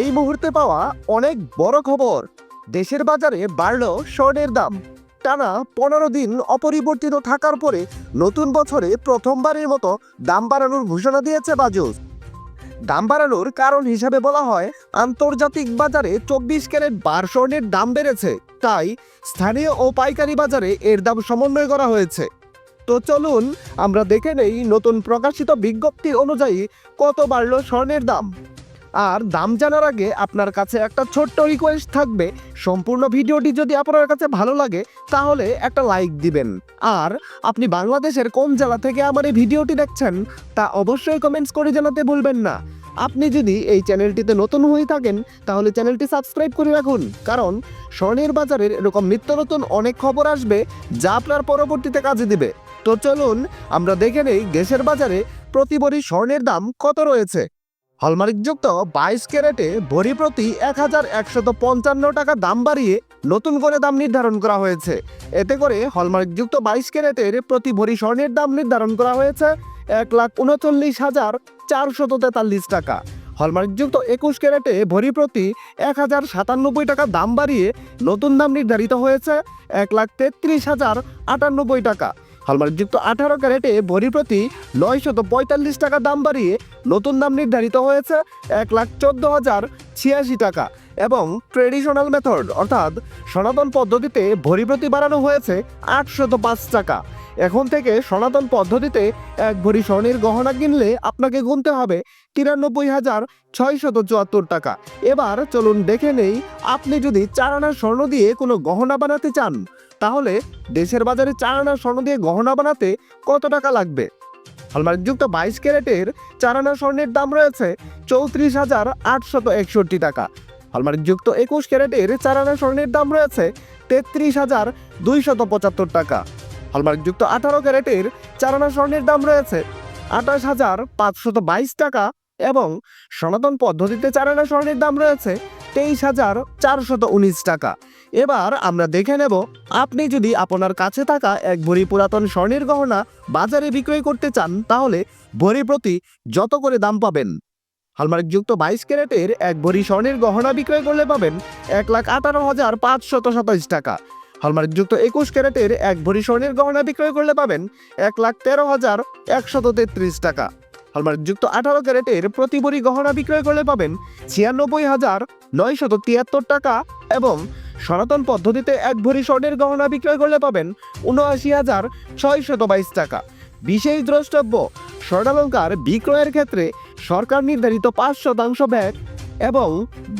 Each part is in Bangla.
এই মুহূর্তে পাওয়া অনেক বড় খবর। দেশের বাজারে বাড়ল স্বর্ণের দাম। টানা পনেরো দিন অপরিবর্তিত থাকার পরে নতুন বছরে প্রথমবারের মতো দাম বাড়ানোর ঘোষণা দিয়েছে বাজুস। দাম বাড়ানোর কারণ হিসাবে বলা হয়, আন্তর্জাতিক বাজারে চব্বিশ ক্যারেট বার স্বর্ণের দাম বেড়েছে। তাই স্থানীয় ও পাইকারি বাজারে এর দাম সমন্বয় করা হয়েছে। তো চলুন আমরা দেখে নেই নতুন প্রকাশিত বিজ্ঞপ্তি অনুযায়ী কত বাড়ল স্বর্ণের দাম। আর দাম জানার আগে আপনার কাছে একটা ছোট্ট রিকোয়েস্ট থাকবে। সম্পূর্ণ ভিডিওটি যদি আপনার কাছে ভালো লাগে, তাহলে একটা লাইক দিবেন। আর আপনি বাংলাদেশের কোন জেলা থেকে আমার এই ভিডিওটি দেখছেন, তা অবশ্যই কমেন্টস করে জানাতে ভুলবেন না। আপনি যদি এই চ্যানেলটিতে নতুন হয়ে থাকেন, তাহলে চ্যানেলটি সাবস্ক্রাইব করে রাখুন। কারণ স্বর্ণের বাজারের এরকম নিত্য নতুন অনেক খবর আসবে, যা আপনার পরবর্তীতে কাজে দিবে। তো চলুন, আমরা দেখে নেই গ্যাসের বাজারে প্রতি ভরি স্বর্ণের দাম কত রয়েছে। হলমার্কযুক্ত বাইশ ক্যারেটে ভরি প্রতি এক হাজার একশত পঞ্চান্ন টাকা দাম বাড়িয়ে নতুন করে দাম নির্ধারণ করা হয়েছে। এতে করে হলমার্কযুক্ত বাইশ ক্যারেটের প্রতি ভরি স্বর্ণের দাম নির্ধারণ করা হয়েছে এক লাখ উনচল্লিশ হাজার চারশত তেতাল্লিশ টাকা। হলমার্কযুক্ত একুশ ক্যারেটে ভরি প্রতি এক হাজার সাতানব্বই টাকা দাম বাড়িয়ে নতুন দাম নির্ধারিত হয়েছে এক লাখ তেত্রিশ হাজার আটানব্বই টাকা। হলমার্কযুক্ত আঠারো ক্যারেটে ভরি প্রতি নয়শত পঁয়তাল্লিশ টাকা দাম বাড়িয়ে নতুন দাম নির্ধারিত হয়েছে এক লাখ চোদ্দ হাজার ছিয়াশি টাকা এবং ট্রেডিশনাল মেথড, অর্থাৎ সনাতন পদ্ধতিতে ভরি প্রতি বাড়ানো হয়েছে আটশত পাঁচ টাকা। এখন থেকে সনাতন পদ্ধতিতে এক ভরি স্বর্ণের গহনা কিনলে আপনাকে গুনতে হবে তিরানব্বই হাজার ছয়শত চুয়াত্তর টাকা। এবার চলুন দেখে নেই, আপনি যদি চার আনা স্বর্ণ দিয়ে কোনো গহনা বানাতে চান তাহলে দেশের বাজারে চার আনা স্বর্ণ দিয়ে গহনা বানাতে কত টাকা লাগবে? হলমার্কযুক্ত বাইশ ক্যারেটের চার আনা স্বর্ণের দাম রয়েছে চৌত্রিশ হাজার আটশত একষট্টি টাকা। হলমার্কযুক্ত একুশ ক্যারেটের চার আনা স্বর্ণের দাম রয়েছে তেত্রিশ হাজার দুইশত পঁচাত্তর টাকা। হলমার্কযুক্ত আঠারো ক্যারেটের চার আনা স্বর্ণের দাম রয়েছে আঠাশ হাজার পাঁচশত বাইশ টাকা। এবং সনাতন পদ্ধতিতে চারানা স্বর্ণের দাম রয়েছে তেইশ হাজার চারশত উনিশ টাকা। এবার আমরা দেখে নেব, আপনি যদি আপনার কাছে থাকা এক ভরি পুরাতন স্বর্ণের গহনা বাজারে বিক্রয় করতে চান, তাহলে ভরি প্রতি যত করে দাম পাবেন? হলমার্কযুক্ত বাইশ ক্যারেটের এক ভরি স্বর্ণের গহনা বিক্রয় করলে পাবেন এক লাখ আঠারো হাজার পাঁচশত সাতাইশ টাকা। হলমার্কযুক্ত একুশ ক্যারেটের এক ভরি স্বর্ণের গহনা বিক্রয় করলে পাবেন এক লাখ তেরো হাজার একশত তেত্রিশ টাকা। হলমার্কযুক্ত আঠারো ক্যারেটের প্রতি ভরি গহনা বিক্রয় করলে পাবেন ছিয়ানব্বই হাজার নয়শত তিয়াত্তর টাকা এবং সনাতন পদ্ধতিতে এক ভরি স্বর্ণের গহনা বিক্রয় করলে পাবেন উনআশি হাজার ছয়শত বাইশ টাকা। বিশেষ দ্রষ্টব্য, স্বর্ণালঙ্কার বিক্রয়ের ক্ষেত্রে সরকার নির্ধারিত পাঁচ শতাংশ ব্যাগ এবং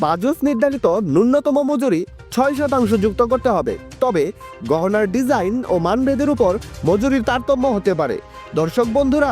বাজস নির্ধারিত ন্যূনতম মজুরি ছয় শতাংশ যুক্ত করতে হবে। তবে গহনার ডিজাইন ও মানভেদের উপর মজুরির তারতম্য হতে পারে। দর্শক বন্ধুরা